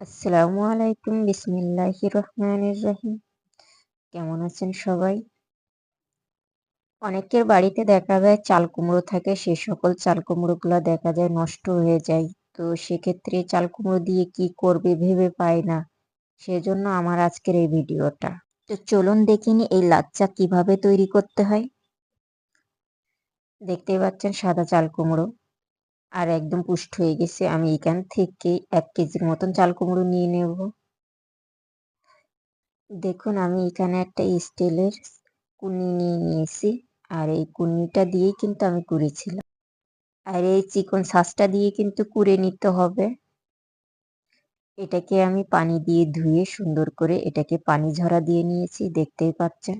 আসসালামু আলাইকুম বিসমিল্লাহির রহমানির রহিম। কেমন আছেন সবাই? অনেকের বাড়িতে দেখা যায় চাল কুমড়ো থাকে, সে সকল চাল কুমড়োগুলো দেখা যায় নষ্ট হয়ে যায়। তো সেক্ষেত্রে চাল কুমড়ো দিয়ে কি করবে ভেবে পায় না। সেজন্য আমার আজকের এই ভিডিওটা। তো চলুন দেখিনি এই লাচ্চা কীভাবে তৈরি করতে হয়। দেখতেই পাচ্ছেন সাদা চাল কুমড়ো। আর একদম পুষ্ট হয়ে গেছে। আমি এখান থেকে এক কেজির মতন চাল কুমড়ো নিয়ে নেব। দেখুন, আমি এখানে একটা স্টিলের কুনি নিয়ে নিয়েছি। আর এই কুনিটা দিয়েই কিন্তু আমি কুড়েছিলাম। আর এই চিকন শ্বাসটা দিয়ে কিন্তু কুড়ে নিতে হবে। এটাকে আমি পানি দিয়ে ধুয়ে সুন্দর করে এটাকে পানি ঝরা দিয়ে নিয়েছি, দেখতেই পাচ্ছেন।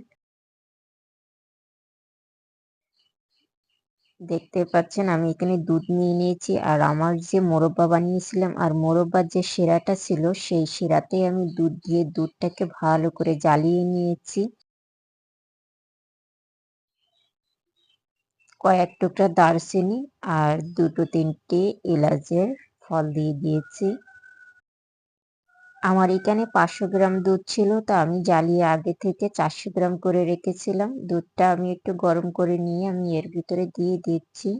দেখতে পাচ্ছেন, আমি এখানে দুধ নিয়ে নিয়েছি। আর আমার যে মোরব্বা বানিয়েছিলাম, আর মোরব্বার যে সেরাটা ছিল, সেই শিরাতে আমি দুধ দিয়ে দুধটাকে ভালো করে জ্বালিয়ে নিয়েছি। কয়েক টুকরা দারচিনি আর দুটো তিনটে এলাচের ফল দিয়ে দিয়েছি। আমার এখানে পাঁচশো গ্রাম দুধ ছিল, তো আমি জ্বালিয়ে আগে থেকে চারশো গ্রাম করে রেখেছিলাম। দুধটা আমি একটু গরম করে নিয়ে আমি এর ভিতরে দিয়ে দিচ্ছি।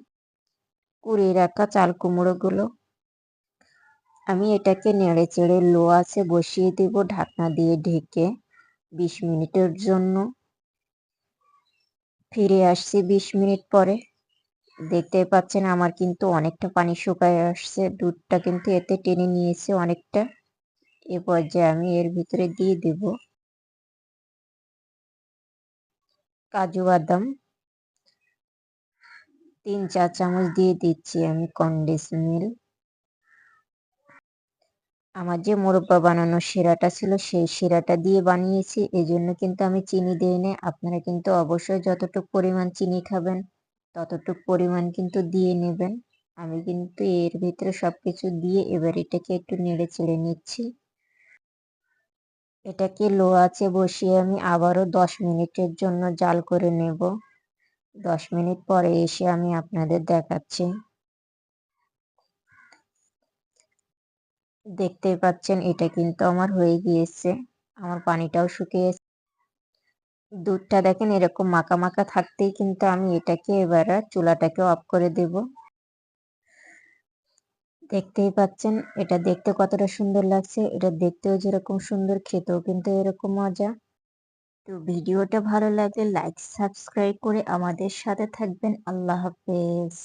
কুড়িয়ে রাখা চাল কুমড়োগুলো। আমি এটাকে নেড়ে চেড়ে লো আছে বসিয়ে দেব ঢাকনা দিয়ে ঢেকে বিশ মিনিটের জন্য। ফিরে আসছি বিশ মিনিট পরে। দেখতে পাচ্ছেন আমার কিন্তু অনেকটা পানি শুকায় আসছে। দুধটা কিন্তু এতে টেনে নিয়েছে অনেকটা। এ পর্যায়ে আমি এর ভিতরে দিয়ে দেব কাজু বাদাম। তিন চার চামচ দিয়ে দিচ্ছি আমি কন্ডেন্স মিল্ক আমার যে মোরব্বা বানানোর শিরাটা ছিল, সেই শিরাটা দিয়ে বানিয়েছি। এই জন্য কিন্তু আমি চিনি দিই না আপনারা কিন্তু অবশ্যই যতটুকু পরিমাণ চিনি খাবেন, ততটুকু পরিমাণ কিন্তু দিয়ে নেবেন। আমি কিন্তু এর ভিতরে সব কিছু দিয়ে এবার এটাকে একটু নেড়ে চেড়ে নিচ্ছি। এটাকে লো আছে বসিয়ে আমি আবারও দশ মিনিটের জন্য জাল করে নেব। দশ মিনিট পরে এসে আমি আপনাদের দেখাচ্ছি। দেখতেই পাচ্ছেন, এটা কিন্তু আমার হয়ে গিয়েছে। আমার পানিটাও শুকিয়ে দুধটা দেখেন এরকম মাখা মাখা থাকতেই কিন্তু আমি এটাকে এবার চুলাটাকে অফ করে দেব। দেখতেই পাচ্ছেন, এটা দেখতে কতটা সুন্দর লাগছে, এটা দেখতেও যেরকম সুন্দর, খেতেও কিন্তু এরকম মজা। তো ভিডিওটা ভালো লাগলে লাইক, সাবস্ক্রাইব করে আমাদের সাথে থাকবেন, আল্লাহ হাফেজ।